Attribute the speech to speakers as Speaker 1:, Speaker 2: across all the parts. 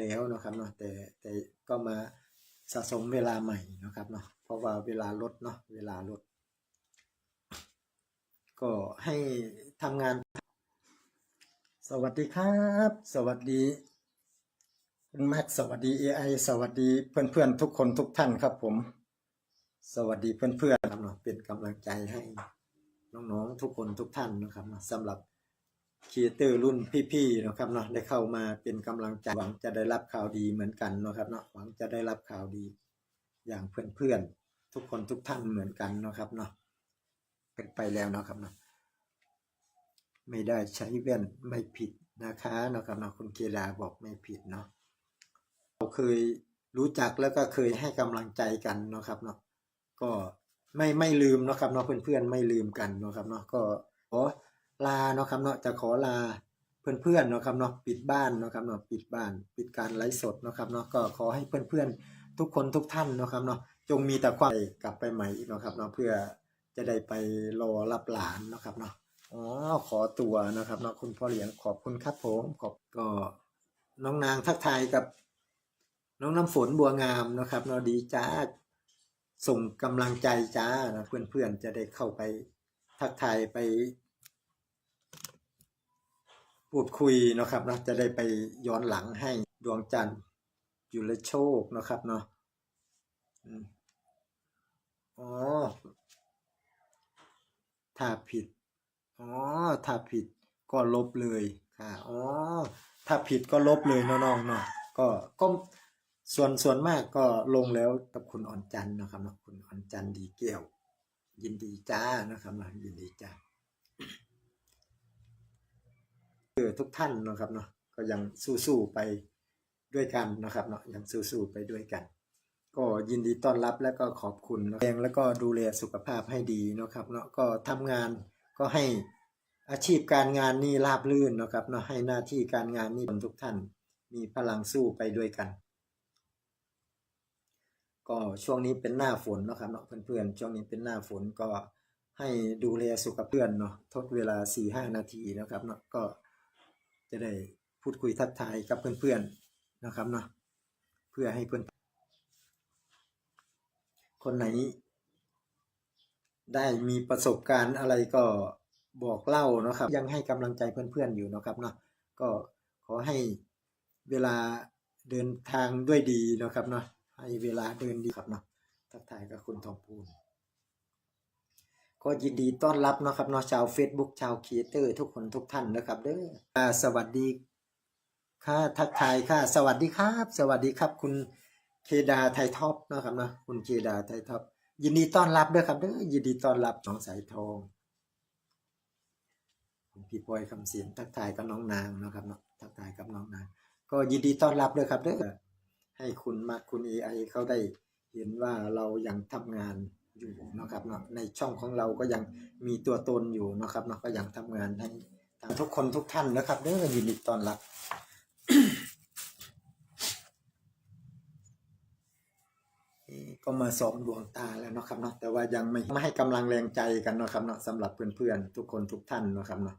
Speaker 1: แล้วนะครับเนาะแต่แต่ก็มาสะสมเวลาใหม่นะครับเนาะเพราะว่าเวลาลดเนาะเวลาลด ก็ให้ทำงาน สวัสดีครับ สวัสดีคุณแม็กสวัสดี AI สวัสดีเพื่อนๆทุกคนทุกท่านครับผม สวัสดีเพื่อนๆครับเนาะเป็นกำลังใจให้น้องๆทุกคนทุกท่านนะครับเนาะสำหรับ ครีเอเตอร์รุ่นพี่ๆนะครับเนาะได้เข้ามาเป็นกำลังใจหวังจะได้รับข่าวดีเหมือนกันเนาะครับเนาะหวังจะได้รับข่าวดี อย่างเพื่อนๆ ทุกคนทุกท่านเหมือนกันเนาะครับเนาะเป็นไปแล้วเนาะครับเนาะไม่ได้ใช้แว่นไม่ผิดนะคะเนาะครับเนาะคุณเกดาบอกไม่ผิดเนาะเราเคยรู้จักแล้วก็เคยให้กำลังใจกันเนาะครับเนาะก็ไม่ไม่ลืมเนาะครับเนาะเพื่อนๆไม่ลืมกันเนาะครับเนาะก็ขอ ลาเนาะครับเนาะจะขอลาเพื่อนๆเนาะครับเนาะปิดบ้านเนาะครับเนาะปิดบ้าน ปิดการไลฟ์สดเนาะครับเนาะก็ขอให้เพื่อนๆทุกคนทุกท่านเนาะครับเนาะจงมีแต่ความกลับไปใหม่อีกเนาะครับเนาะเพื่อจะได้ไปรอรับหลานเนาะครับเนาะอ๋อขอตัวนะครับเนาะคุณพ่อเลี้ยงขอบคุณครับผมขอบก็น้องนางทักทายกับ น้องน้ำฝนบัวงามนะครับเนาะดีจ้าส่งกำลังใจจ้านะเพื่อนๆจะได้เข้าไปทักทายไป พูดคุยนะครับเนาะจะได้ไปย้อนหลังให้ดวงจันทร์จุลโชคนะครับเนาะอ๋อถ้าผิดอ๋อถ้าผิดก็ลบเลยค่ะอ๋อถ้าผิดก็ลบเลยน้องเนาะก็ก็ส่วนส่วนมากก็ลงแล้วกับคุณอ่อนจันทร์นะครับนะคุณอ่อนจันทร์ดีเกี่ยว ยินดีจ้านะครับนะยินดีจ้าเออทุกท่านนะครับเนาะก็ยังสู้ๆไปด้วยกันนะครับเนาะยังสู้ๆไปด้วยกัน ก็ยินดีต้อนรับและก็ขอบคุณนะแล้วก็ดูแลสุขภาพให้ดีนะครับเนาะก็ทำงานก็ให้อาชีพการงานนี่ราบรื่นนะครับเนาะให้หน้าที่การงานนี่ทุกท่านมีพลังสู้ไปด้วยกัน ก็ช่วงนี้เป็นหน้าฝนนะครับเนาะเพื่อนๆช่วงนี้เป็นหน้าฝนก็ให้ดูแลสุขภาพเพื่อนเนาะทดเวลา4ี่ห้านาทีนะครับเนาะก็ จะได้พูดคุยทักทายกับเพื่อนๆนะครับเนาะเพื่อให้เพื่อน คนไหน ได้มีประสบการณ์อะไรก็บอกเล่านะครับ ยังให้กำลังใจเพื่อนๆอยู่นะครับเนาะก็ขอให้เวลาเดินทางด้วยดีนะครับเนาะให้เวลาเดินดีครับเนาะทักทายกับคุณทองพูน ก็ยินดีต้อนรับนะครับเนาะชาว Facebook ชาวครีเอเตอร์ทุกคนทุกท่านนะครับเด้อสวัสดีค่ะทักทายค่ะ สวัสดีครับ สวัสดีครับ คุณเคดาไทยท็อปนะครับเนาะคุณเคดาไทยท็อปยินดีต้อนรับด้วยครับเด้อยินดีต้อนรับน้องสายทองคุณพี่ปอยคำเสียงทักทายกับน้องนางนะครับเนาะทักทายกับน้องนางก็ยินดีต้อนรับด้วยครับเด้อให้คุณมาคุณเอไอเขาได้เห็นว่าเรายังทำงาน อยู่นะครับเนาะในช่องของเราก็ยังมีตัวตนอยู่นะครับเนาะก็ยังทำงานให้ทุกคนทุกท่านนะครับเด้อยินดีต้อนรับก็มาสองดวงตาแล้วนะครับเนาะแต่ว่ายังไม่ไม่ให้กำลังแรงใจกันนะครับเนาะสำหรับเพื่อนๆทุกคนทุกท่านนะครับเนาะ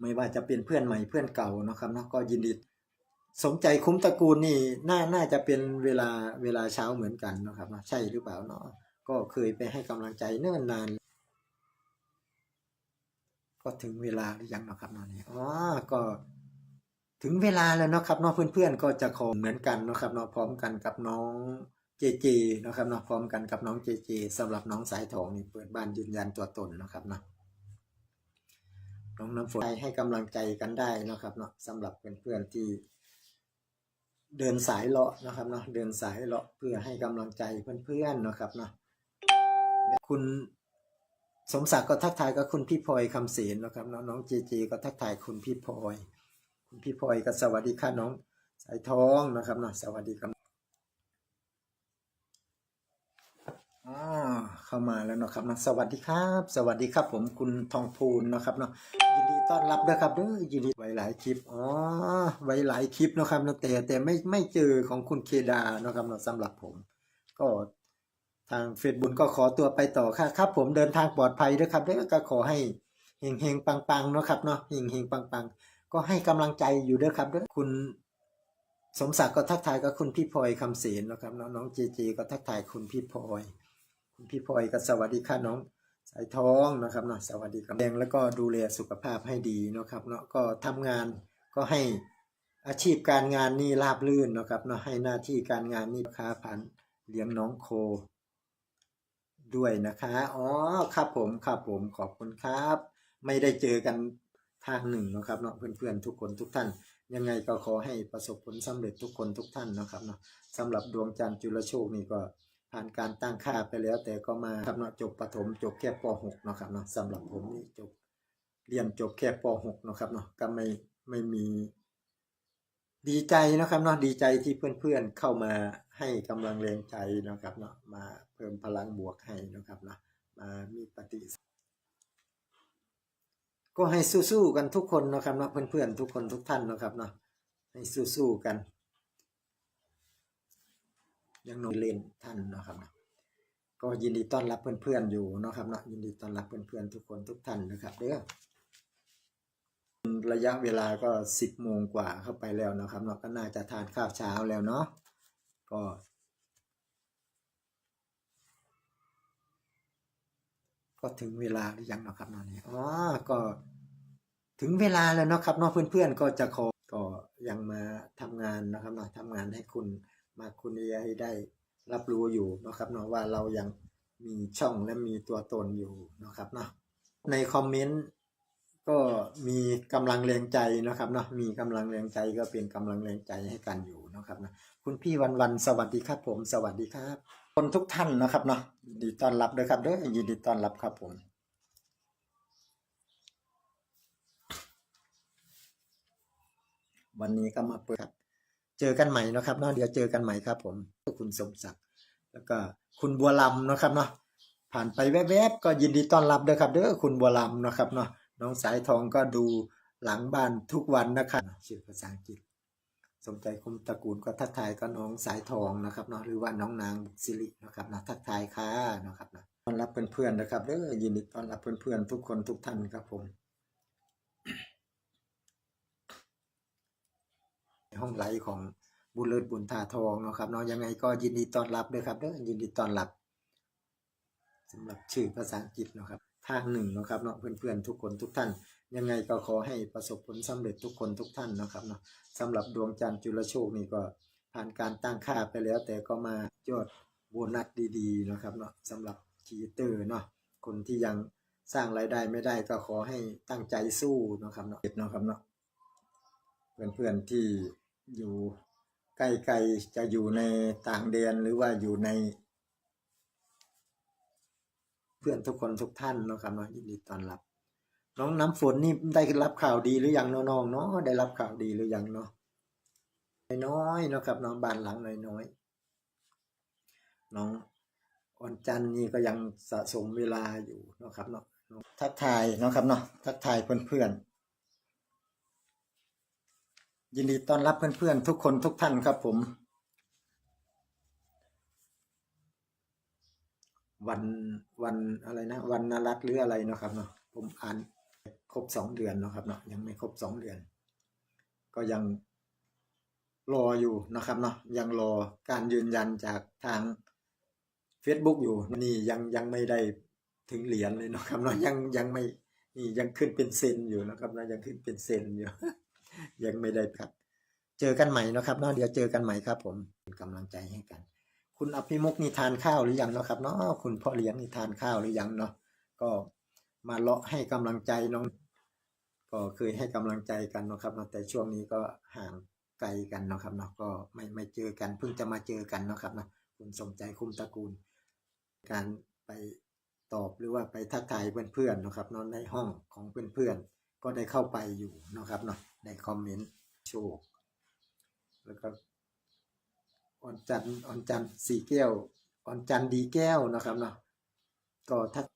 Speaker 1: ไม่ว่าจะเป็นเพื่อนใหม่เพื่อนเก่านะครับเนาะก็ยินดี สมใจคุ้มตระกูลนี่น่าน่าจะเป็นเวลาเวลาเช้าเหมือนกันนะครับเนาะใช่หรือเปล่าเนาะก็เคยไปให้กำลังใจเนิ่นนานก็ถึงเวลาหรือยังนะครับเนาะนี่อ๋อก็ถึงเวลาแล้วนะครับเนาะเพื่อนๆก็จะขอเหมือนกันนะครับเนาะพร้อมกันกับน้องเจเจนะครับเนาะพร้อมกันกับน้องเจเจสำหรับน้องสายทองนี่เปิดบ้านยืนยันตัวตนนะครับเนาะน้องน้ำฝนให้กำลังใจกันได้นะครับเนาะสำหรับเพื่อนๆที่ เดินสายเลาะนะครับเนาะเดินสายเลาะเพื่อให้กำลังใจเพื่อนๆนะครับเนาะคุณสมศักดิ์ก็ทักทายกับคุณพี่พลอยคำเสนนะครับเนาะน้องเจเจก็ทักทายคุณพี่พลอยคุณพี่พลอยก็สวัสดีค่ะน้องสายทองนะครับเนาะสวัสดีครับอ๋อเข้ามาแล้วเนาะครับนะสวัสดีครับ สวัสดีครับผมคุณทองพูนนะครับเนาะยิ ต้อนรับด้วยครับเด้อยินดีไว้หลายคลิปอ๋อไว้หลายคลิปนะครับเนาะแต่แต่ไม่ไม่เจอของคุณเคดานะครับเนาะสำหรับผม ก็ทางเฟซบุ๊กก็ขอตัวไปต่อค่ะครับ ผมเดินทางปลอดภัยด้วยครับแล้วก็ขอให้เฮงเฮงๆปังๆเนะครับเนาะเฮงเฮงๆปังๆก็ให้กำลังใจอยู่ด้อครับเด้อคุณสมศักดิ์ก็ทักทายกับคุณพี่พลอยคำเสนนะครับน้องน้องเจเจก็ทักทายคุณพี่พลอย คุณพี่พลอยก็สวัสดีค่ะน้อง สายทองนะครับเนาะสวัสดีครับแดงแล้วก็ดูแลสุขภาพให้ดีนะครับเนาะก็ทำงานก็ให้อาชีพการงานนี่ราบรื่นนะครับเนาะให้หน้าที่การงานนี่ค้าพันเลี้ยงน้องโค ด้วยนะคะอ๋อครับผมครับผมขอบคุณครับ ไม่ได้เจอกันทางหนึ่งนะครับเนาะเพื่อนๆทุกคนทุกท่าน ยังไงก็ขอให้ประสบผลสำเร็จทุกคนทุกท่านนะครับเนาะสำหรับดวงจันทร์จุลโชคนี่ก็ ผ่านการตั้งค่าไปแล้ว แต่ก็มาครับเนาะจบประถมจบแค่ป .6 เนาะครับเนาะสำหรับผมนี่จบเรียนจบแค่ป .6 เนาะครับเนาะก็ไม่ไม่มีดีใจนะครับเนาะดีใจที่เพื่อนๆเข้ามาให้กำลังแรงใจนะครับเนาะมาเพิ่มพลังบวกให้นะครับเนาะมามีปฏิสัมพันธ์ก็ให้สู้ๆกันทุกคนนะครับเนาะเพื่อนๆทุกคนทุกท่านนะครับเนาะให้สู้ๆกัน ยังหนเล่นท่านนะครับเนาะก็ยินดีต้อนรับเพื่อนๆอยู่นะครับเนาะยินดีต้อนรับเพื่อนๆทุกคนทุกท่านนะครับเด้อระยะเวลาก็สิบโมงกว่าเข้าไปแล้วนะครับเนาะก็น่าจะทานข้าวเช้าแล้วเนาะก็ก็ถึงเวลาหรือยังนะครับเนาะนี่อ๋อก็ถึงเวลาแล้วนะครับเนาะเพื่อนๆก็จะขอก็ยังมาทำงานนะครับเนาะทำงานให้คุณ มาคุณเอให้ได้รับรู้อยู่นะครับเนาะว่าเรายังมีช่องและมีตัวตนอยู่นะครับเนาะในคอมเมนต์ก็มีกำลังแรงใจนะครับเนาะมีกำลังแรงใจก็เป็นกำลังแรงใจให้กันอยู่นะครับนะคุณพี่วันวันสวัสดีครับผม สวัสดีครับ คนทุกท่านนะครับเนาะยินดีต้อนรับด้วยครับเด้อยินดีต้อนรับครับผมวันนี้ก็มาเปิด เจอกันใหม่นะครับเนาะเดี๋ยวเจอกันใหม่ครับ ผมคุณสมศักดิ์แล้วก็คุณบัวลำนะครับเนาะผ่านไปแวบๆก็ยินดีต้อนรับด้วยครับเด้อคุณบัวลำนะครับเนาะน้องสายทองก็ดูหลังบ้านทุกวันนะครับชื่อภาษาอังกฤษ สมใจคุมตระกูลก็ทักทายก็น้องสายทองนะครับเนาะหรือว่าน้องนางสิรินะครับนะทักทายค่ะนะครับนะต้อนรับเพื่อนๆนะครับเด้อยินดีต้อนรับเพื่อนๆทุกคนทุกท่านครับผม ห้องไลฟ์ของบุญเลิศบุญทาทองนะครับเนาะยังไงก็ยินดีต้อนรับด้วยครับเด้อยินดีต้อนรับสำหรับชื่อภาษาอังกฤษนะครับทางหนึ่งนะครับเนาะเพื่อนๆทุกคนทุกท่าน ยังไงก็ขอให้ประสบผลสำเร็จทุกคนทุกท่านนะครับเนาะสำหรับดวงจันทร์จุลโชคนี่ก็ผ่านการตั้งค่าไปแล้ว แต่ก็มายอดโบนัสดีๆนะครับเนาะสำหรับคีเตอร์เนาะคนที่ยังสร้างรายได้ไม่ได้ก็ขอให้ตั้งใจสู้นะครับเนาะเนาะครับเนาะเพื่อนๆที่ อยู่ใกล้ๆจะอยู่ในต่างแดนหรือว่าอยู่ใน เพื่อนทุกคนทุกท่านเนาะครับเนาะยินดีต้อนรับ น้องน้ำฝนนี่ได้รับข่าวดีหรือยังน้องๆเนาะได้รับข่าวดีหรือยังเนาะน้อยๆเนาะครับน้องบ้านหลังน้อยๆน้องอ่อนจันทร์นี่ก็ยังสะสมเวลาอยู่เนาะครับเนาะทักทายเนาะครับเนาะทักทายเพื่อนๆ ยินดีต้อนรับเพื่อนๆ ทุกคนทุกท่านครับผม วันวันอะไรนะ วันนรัตหรืออะไรเนาะครับเนาะผมอ่านครบสองเดือนเนาะครับเนาะยังไม่ครบสองเดือน ก็ยังรออยู่นะครับเนาะยังรอการยืนยันจากทาง Facebook อยู่นี่ยังยังไม่ได้ถึงเหรียญเลยเนาะครับเนาะยังยังไม่นี่ยังขึ้นเป็นเซนอยู่นะครับเนาะยังขึ้นเป็นเซนอยู่ ยังไม่ได้ครับเจอกันใหม่นะครับเนาะเดี๋ยวเจอกันใหม่ครับ ผมเป็นกำลังใจให้กัน คุณอภิมุกนี่ทานข้าวหรือยังเนาะครับเนาะคุณพ่อเลี้ยงนี่ทานข้าวหรือยังเนาะก็มาเลาะให้กำลังใจน้อง ก็เคยให้กำลังใจกันนะครับเนาะแต่ช่วงนี้ก็ห่างไกลกันนะครับเนาะก็ไม่ไม่เจอกันเพิ่งจะมาเจอกันนะครับเนาะคุณสมใจคุ้มตระกูล การไปตอบหรือว่าไปทักทายเพื่อนๆนะครับเนาะในห้องของเพื่อนๆ ก็ได้เข้าไปอยู่นะครับเนาะในคอมเมนต์โชว์แล้วก็ออนจันออนจันสีแก้วออนจันดีแก้วนะครับเนาะก็ทัก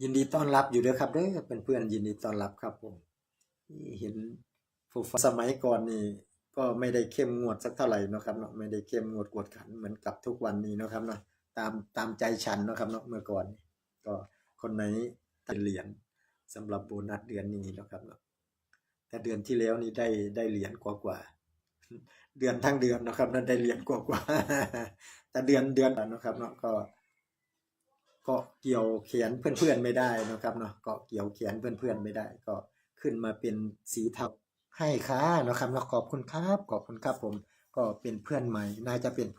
Speaker 1: ยินดีต้อนรับอยู่เด้อครับเด้อเป็นเพื่อนยินดีต้อนรับครับผมเห็นผู้ฟังสมัยก่อนนี่ก็ไม่ได้เข้มงวดสักเท่าไหร่นะครับเนาะไม่ได้เข้มงวดกวดขันเหมือนกับทุกวันนี้นะครับเนาะ ตามตามใจฉันนะครับเนาะเมื่อก่อน ก็คนไหนเป็นเหรียญสำหรับโบนัสเดือนนี้นะครับเนาะแต่เดือนที่แล้วนี่ได้ได้เหรียญกว่ากว่า เดือนทั้งเดือนนะครับนั่นได้เหรียญกว่ากว่าแต่เดือนเดือนนะครับเนาะก็ก็เกี่ยวเขียนเพื่อนๆไม่ได้นะครับเนาะก็เกี่ยวเขียนเพื่อนๆไม่ได้ ก็ขึ้นมาเป็นสีเทาให้ค่ะนะครับเนาะขอบคุณครับขอบคุณครับผม ก็เป็นเพื่อนใหม่น่าจะเป็นเพื่อน